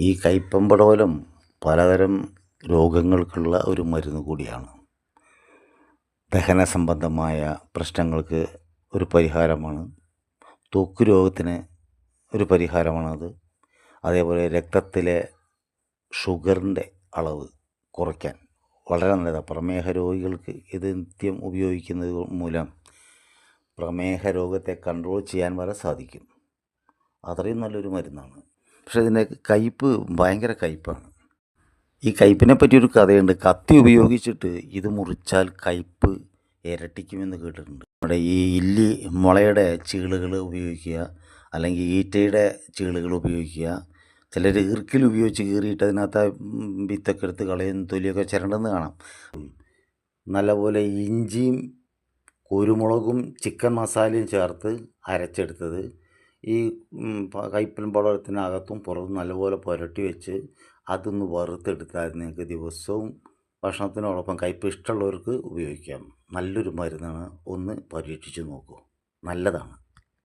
ഈ കൈപ്പമ്പടോലം പലതരം രോഗങ്ങൾക്കുള്ള ഒരു മരുന്ന് കൂടിയാണ്. ദഹന സംബന്ധമായ പ്രശ്നങ്ങൾക്ക് ഒരു പരിഹാരമാണ്. ത്വക്ക് രോഗത്തിന് ഒരു പരിഹാരമാണത്. അതേപോലെ രക്തത്തിലെ ഷുഗറിന്റെ അളവ് കുറയ്ക്കാൻ വളരെ നല്ലതാണ്. പ്രമേഹ രോഗികൾക്ക് ഇത് നിത്യം ഉപയോഗിക്കുന്നത് മൂലം പ്രമേഹ രോഗത്തെ കൺട്രോൾ ചെയ്യാൻ വരെ സാധിക്കും. അത്രയും നല്ലൊരു മരുന്നാണ്. പക്ഷേ ഇതിന്റെ കയ്പ്പ് ഭയങ്കര കയ്പ്പാണ്. ഈ കയ്പ്പിനെ പറ്റിയൊരു കഥയുണ്ട്. കത്തി ഉപയോഗിച്ചിട്ട് ഇത് മുറിച്ചാൽ കയ്പ്പ് ഇരട്ടിക്കുമെന്ന് കേട്ടിട്ടുണ്ട്. നമ്മുടെ ഈ ഇല്ലി മുളയുടെ ചീളുകൾ ഉപയോഗിക്കുക അല്ലെങ്കിൽ ഈറ്റയുടെ ചീളുകൾ ഉപയോഗിക്കുക ചിലർ ഈർക്കിൽ ഉപയോഗിച്ച് കീറിയിട്ട് അതിനകത്ത് വിത്തൊക്കെ എടുത്ത് കളയും തൊലിയൊക്കെ ചിരണ്ടെന്ന് കാണാം. നല്ലപോലെ ഇഞ്ചിയും കുരുമുളകും ചിക്കൻ മസാലയും ചേർത്ത് അരച്ചെടുത്തത് ഈ കയ്പ്പൻ പടത്തിനകത്തും പുറത്തും നല്ലപോലെ പുരട്ടി വെച്ച് അതൊന്ന് വറുത്തെടുത്തായിരുന്നു നിങ്ങൾക്ക് ദിവസവും ഭക്ഷണത്തിനോടൊപ്പം കയ്പ്പ് ഇഷ്ടമുള്ളവർക്ക് ഉപയോഗിക്കാം. നല്ലൊരു മരുന്നാണ്. ഒന്ന് പരീക്ഷിച്ച് നോക്കൂ. നല്ലതാണ്.